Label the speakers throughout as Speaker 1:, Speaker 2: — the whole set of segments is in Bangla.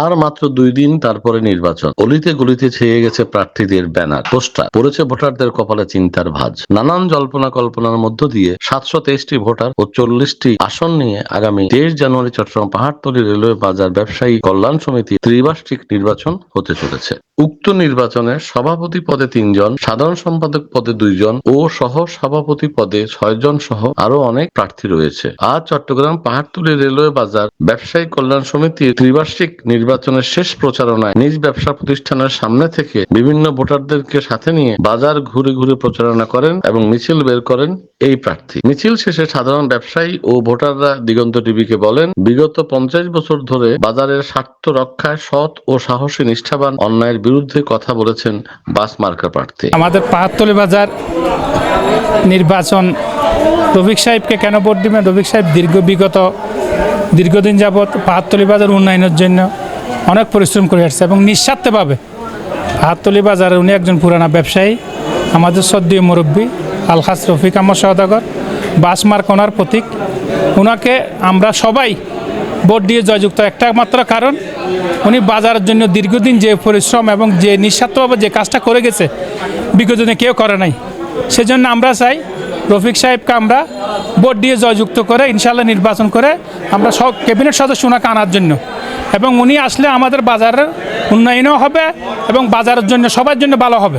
Speaker 1: আর মাত্র দুই দিন তারপরে নির্বাচন। অলিতে গলিতে ছেয়ে গেছে প্রার্থীদের ব্যানার, পোস্টার। পড়েছে ভোটারদের কপালে চিন্তার ভাজ। নানান জল্পনা কল্পনার মধ্য দিয়ে সাতশো তেইশটি ভোটার ও চল্লিশটি আসন নিয়ে আগামী তেইশ জানুয়ারি চট্টগ্রাম পাহাড়তলী রেলওয়ে বাজার ব্যবসায়ী কল্যাণ সমিতি ত্রিবার্ষিক নির্বাচন হতে চলেছে। উক্ত নির্বাচনে সভাপতি পদে তিনজন, সাধারণ সম্পাদক পদে দুইজন ও সহ সভাপতি পদে ছয়জন সহ আরও অনেক প্রার্থী রয়েছে। আজ চট্টগ্রাম পাহাড়তলী রেলওয়ে বাজার ব্যবসায়ী কল্যাণ সমিতি ত্রিবার্ষিক নির্বাচনের শেষ প্রচারণায় নিজ ব্যবসা প্রতিষ্ঠানের সামনে থেকে বিভিন্ন ভোটারদেরকে সাথে নিয়ে বাজার ঘুরে ঘুরে প্রচারণা করেন এবং মিছিল বের করেন এই প্রার্থী। মিছিল শেষে সাধারণ ব্যবসায়ী ও ভোটাররা দিগন্ত টিভিকে বলেন, বিগত পঞ্চাশ বছর ধরে বাজারের স্বার্থ রক্ষায় সৎ ও সাহসী নিষ্ঠাবান অন্যায়ের বিরুদ্ধে কথা বলেছেন বাস মার্কা প্রার্থী।
Speaker 2: আমাদের পাহাড়তলি বাজার নির্বাচন, রফিক সাহেবকে কেন ভোট দিবেন? রফিক সাহেব দীর্ঘ বিগত, দীর্ঘদিন যাবৎ পাহাড়তলি বাজার উন্নয়নের জন্য অনেক পরিশ্রম করে আসছে এবং নিঃস্বার্থভাবে পাহাড়তলি বাজারে উনি একজন পুরানা ব্যবসায়ী, আমাদের সদ্যীয় মুরব্বী আলহাস রফিক আহমদ সদাগর বাসমার্ক ওনার প্রতীক। ওনাকে আমরা সবাই ভোট দিয়ে জয়যুক্ত। একটা মাত্র কারণ, উনি বাজারের জন্য দীর্ঘদিন যে পরিশ্রম এবং যে নিঃস্বার্থভাবে যে কাজটা করে গেছে বিগত দিনে কেউ করে নাই। সেজন্য আমরা চাই, রফিক সাহেবকে আমরা ভোট দিয়ে জয়যুক্ত করে ইনশাল্লাহ নির্বাচন করে আমরা সব ক্যাবিনেট সদস্য ওনাকে আনার জন্য। এবং উনি আসলে আমাদের বাজারের উন্নয়নও হবে এবং বাজারের জন্য সবার জন্য ভালো হবে।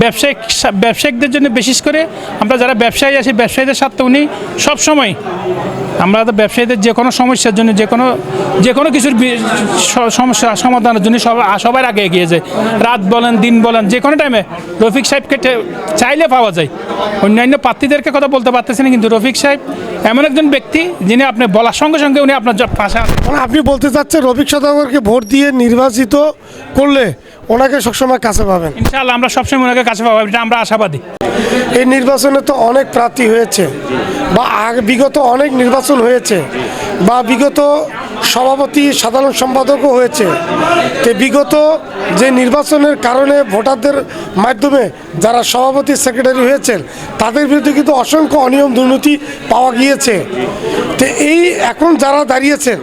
Speaker 2: ব্যবসায়িক ব্যবসায়িকদের জন্য বিশেষ করে আমরা যারা ব্যবসায়ী আছি, ব্যবসায়ীদের স্বার্থে উনি সবসময় আমরা তো ব্যবসায়ীদের যে কোনো সমস্যার জন্য, যে কোনো যে কোনো কিছুর সমস্যা সমাধানের জন্য সবাই সবার আগে এগিয়ে যায়। রাত বলেন, দিন বলেন, যে কোনো টাইমে রফিক সাহেবকে চাইলে পাওয়া যায়। অন্যান্য প্রার্থীদেরকে কথা বলতে পারতেছি না, কিন্তু রফিক সাহেব এমন একজন ব্যক্তি যিনি আপনি বলার সঙ্গে সঙ্গে উনি আপনার পাশে
Speaker 3: মানে আপনি বলতে চাচ্ছেন রফিক সদাগরকে ভোট দিয়ে নির্বাচিত করলে ওনাকে সবসময় কাছে পাবেন।
Speaker 2: ইনশাআল্লাহ আমরা সবসময় ওনাকে কাছে পাবো এটা আমরা আশাবাদী।
Speaker 3: এই নির্বাচনে তো অনেক প্রার্থী হয়েছে বা আগে বিগত অনেক নির্বাচন হয়েছে বা বিগত সভাপতি সাধারণ সম্পাদকও হয়েছে। তো বিগত যে নির্বাচনের কারণে ভোটারদের মাধ্যমে যারা সভাপতি সেক্রেটারি হয়েছেন তাদের বিরুদ্ধে কিন্তু অসংখ্য অনিয়ম দুর্নীতি পাওয়া গিয়েছে। তো এই এখন যারা দাঁড়িয়েছেন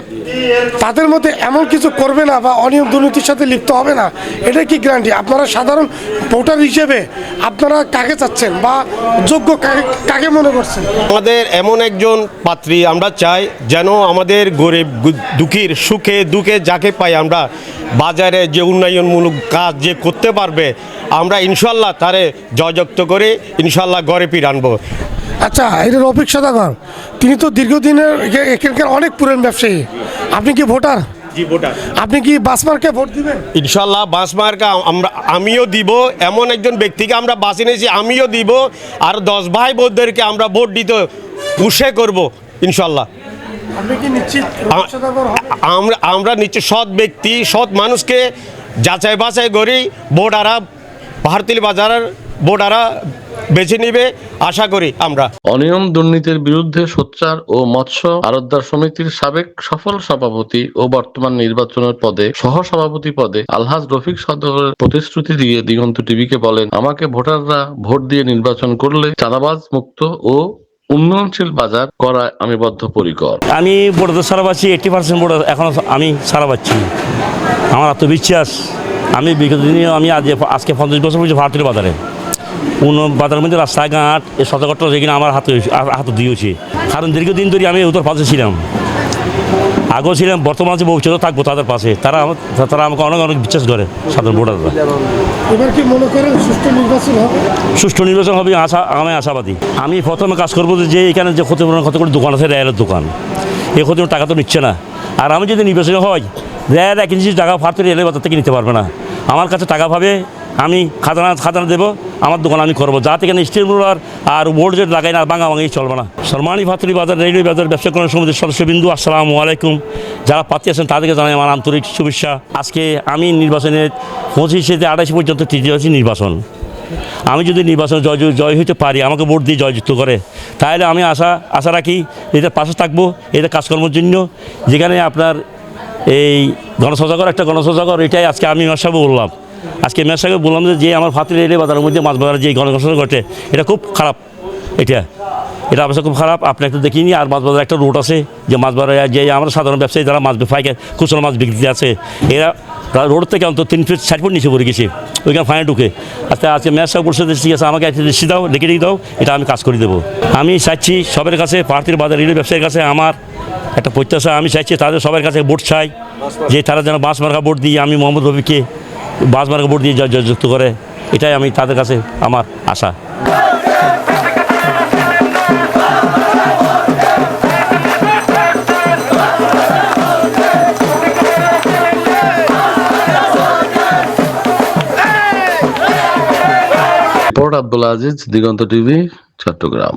Speaker 3: তাদের মধ্যে এমন কিছু করবে না বা অনিয়ম দুর্নীতির সাথে লিপ্ত হবে না। এটা কি গ্যারান্টি আপনারা সাধারণ ভোটার হিসেবে আপনারা কাকে চাচ্ছেন বা যোগ্য কাকে মনে করছেন?
Speaker 4: আমাদের এমন একজন পাত্রী আমরা চাই যেন আমাদের গরিব দুঃখীর সুখে দুঃখে যাকে পাই আমরা বাজারে যে উন্নয়নমূলক কাজ যে করতে পারবে, আমরা ইনশাল্লাহ তারে জয়যুক্ত করে ইনশাল্লাহ গড়ে আনব।
Speaker 3: আচ্ছা এটা রফিক সদাগর। তিনি তো দীর্ঘদিনের এখানকার অনেক পুরান ব্যবসায়ী। আপনি কি ভোটার? আপনি কি বাসমার্কে ভোট দিবেন?
Speaker 4: ইনশাল্লাহ বাঁশমার্কা আমরা আমিও দিব। এমন একজন ব্যক্তিকে আমরা বাঁচি নিয়েছি আমিও দিব। আর দশ ভাই বোনদেরকে আমরা ভোট দিতে উৎসাহ করব ইনশাল্লাহ
Speaker 3: নিশ্চিত
Speaker 4: আমরা আমরা নিশ্চয় সৎ ব্যক্তি সৎ মানুষকে যাচাই বাছাই করি। ভোটারা ভারতীয় বাজারের ভোটারা বেছে নিবে আশা করি আমরা।
Speaker 1: অনিয়ম দুর্নীতির বিরুদ্ধে সোচ্চার ও মৎস্য আরোদ্দার সমিতির সাবেক সফল সভাপতি ও বর্তমান নির্বাচনের পদে সহ সভাপতি পদে আলহাজ রফিক সদরের প্রতিশ্রুতি দিয়ে দিগন্ত টিভিকে বলেন আমাকে ভোটাররা ভোট দিয়ে নির্বাচন করলে চাঁদাবাজ মুক্ত ও উন্নয়নশীল বাজার করায় আমি বদ্ধপরিকর
Speaker 5: আমি বোর্ডে সারা পাচ্ছি এইট্টি পার্সেন্ট বোর্ড এখনও আমি সারা পাচ্ছি আমার আত্মবিশ্বাস আমি বিগত দিনে আমি আজ আজকে পঞ্চাশ বছর বলছি ভারতীয় বাজারে। কোনো বাজারের মধ্যে রাস্তাঘাট এই সতর্কতা যেখানে আমার হাতে হাতে দিয়েছে কারণ দীর্ঘদিন ধরে আমি উত্তর পাশে ছিলাম। আগেও ছিলাম বর্তমান যে ভবিষ্যতে থাকব তাদের পাশে। তারা আমার তারা আমাকে অনেক অনেক বিশ্বাস করে সাধারণ ভোটাররা।
Speaker 3: এবার কি মনে করেন সুষ্ঠু নির্বাচন হবে?
Speaker 5: সুষ্ঠু নির্বাচন হবে আশা আমি আশাবাদী। আমি প্রথমে কাজ করব যে এখানে যে ক্ষতিপূরণ কত করে দোকান আছে রেলের দোকান। এই ক্ষতি টাকা তো নিচ্ছে না। আর আমি যদি নির্বাচনে হয় রেল এক ইঞ্চি টাকা ফার্তে রেলের বাজার থেকে নিতে পারবে না। আমার কাছে টাকা পাবে আমি খাজানা খাজানা দেবো আমার দোকান আমি করব যা থেকে স্টিল রুলার আর বোর্ড যে লাগাই না ভাঙা ভাঙি চলবে না সলমানি ফাতরি বাজার রেলওয়ে বাজার ব্যবসা করার সমিতির সদস্যবিন্দু আসসালামু আলাইকুম যারা প্রার্থী আছেন তাদেরকে জানাই আমার আন্তরিক শুভেচ্ছা আজকে আমি নির্বাচনে পঁচিশে থেকে আড়াইশে পর্যন্ত তৃতীয় হচ্ছে নির্বাচন আমি যদি নির্বাচনে জয় জয় হইতে পারি আমাকে ভোট দিয়ে জয়যুক্ত করে তাহলে আমি আশা আশা রাখি এদের পাশে থাকব এদের কাজকর্মের জন্য যেখানে আপনার এই গণসজাগর একটা গণসজাগর এটাই আজকে আমি মেসাবে বললাম আজকে মেসাকে বললাম যে যে আমার ফাতিল এলে বাজারের মধ্যে মাছ বাজারে যে গণসজাগর ঘটে, এটা খুব খারাপ এটা। এটা অবশ্য খুব খারাপ, আপনি একটা দেখিনি আর মাছ বাজার একটা রোড আছে, যে মাছ বাজারে যে আমরা সাধারণ ব্যবসায়ী যারা মাছ ফাইকে খুচরো মাছ বিক্রি আছে, এরা রোড থেকে অন্তত তিন ফিট চার ফুট নিচে পড়ে গেছে, ওইখানে ফাইনে ঢুকে। আচ্ছা আজকে ম্যাচ সাহেব বলছে ঠিক আছে, আমাকে রেসি দাও, লিখে দিয়ে দাও, এটা আমি কাজ করে দেবো। আমি চাইছি সবার কাছে পার্টির বাজার রেলের ব্যবসায়ীর কাছে আমার একটা প্রত্যাশা, আমি চাইছি তাদের সবার কাছে ভোট চাই, যে তারা যেন বাস মার্কা ভোট দিয়ে আমি মোহাম্মদ রবিকে বাস মার্কা ভোট দিয়ে যুক্ত করে, এটাই আমি তাদের কাছে আমার আশা।
Speaker 1: আব্দুল আজিজ, দিগন্ত টিভি, চট্টগ্রাম।